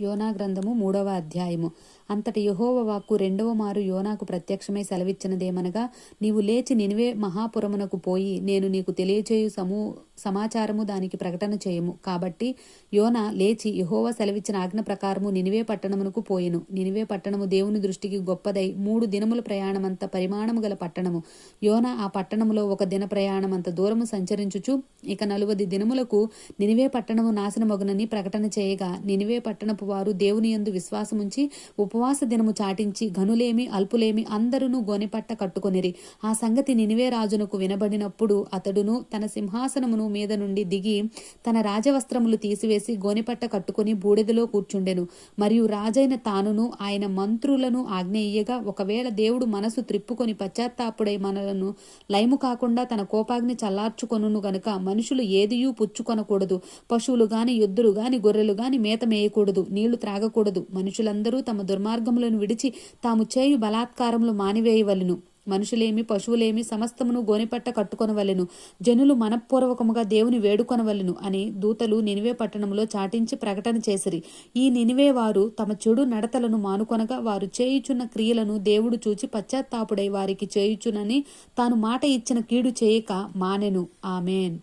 యోనా గ్రంథము మూడవ అధ్యాయము అంతటి యహోవ వాక్కు రెండవ మారు యోనాకు ప్రత్యక్షమై సెలవిచ్చినదేమనగా నీవు లేచి నినివే మహాపురమునకు పోయి నేను నీకు తెలియచేయు సమూ సమాచారము దానికి ప్రకటన చేయము. కాబట్టి యోన లేచి యహోవ సెలవిచ్చిన ఆజ్ఞ ప్రకారము నినివే పట్టణమునకు పోయెను. నినివే పట్టణము దేవుని దృష్టికి గొప్పదై మూడు దినముల ప్రయాణమంత పరిమాణము గల పట్టణము. యోన ఆ పట్టణములో ఒక దిన ప్రయాణమంత దూరము సంచరించుచు ఇక నలువది దినములకు నినివే పట్టణము నాశనమగునని ప్రకటన చేయగా నినివే పట్టణపు వారు దేవుని యందు విశ్వాసముంచి ఉపవాస దినము చాటించి ఘనులేమి అల్పులేమి అందరూ గోనెపట్ట కట్టుకొనిరి. ఆ సంగతి నినివే రాజునకు వినబడినప్పుడు అతడును తన సింహాసనమును మీద నుండి దిగి తన రాజవస్త్రములు తీసివేసి గోనెపట్ట కట్టుకొని బూడిదలో కూర్చుండెను. మరియు రాజైన తానును ఆయన మంత్రులను ఆజ్ఞేయగా ఒకవేళ దేవుడు మనసు త్రిప్పుకొని పశ్చాత్తాపుడై మనలను లయము కాకుండా తన కోపాగ్ని చల్లార్చుకొనును గనుక మనుషులు ఏదియూ పుచ్చుకొనకూడదు. పశువులు గాని ఎద్దులు గాని గొర్రెలు గాని మేత మేయకూడదు. నీళ్ళు త్రాగకూడదు. మనుషులందరూ తమ దుర్మార్గములను విడిచి తాము చేయు బలాత్కారములు మానివేయవలెను. మనుషులేమి పశువులేమి సమస్తమును గోనెపట్ట కట్టుకొనవలెను. జనులు మనఃపూర్వకముగా దేవుని వేడుకొనవలెను అని దూతలు నినివే పట్టణంలో చాటించి ప్రకటన చేసిరి. ఈ నినివే వారు తమ చెడు నడతలను మానుకొనగా వారు చేయుచున్న క్రియలను దేవుడు చూచి పశ్చాత్తాపుడై వారికి చేయుచునని తాను మాట ఇచ్చిన కీడు చేయక మానెను. ఆమెన్.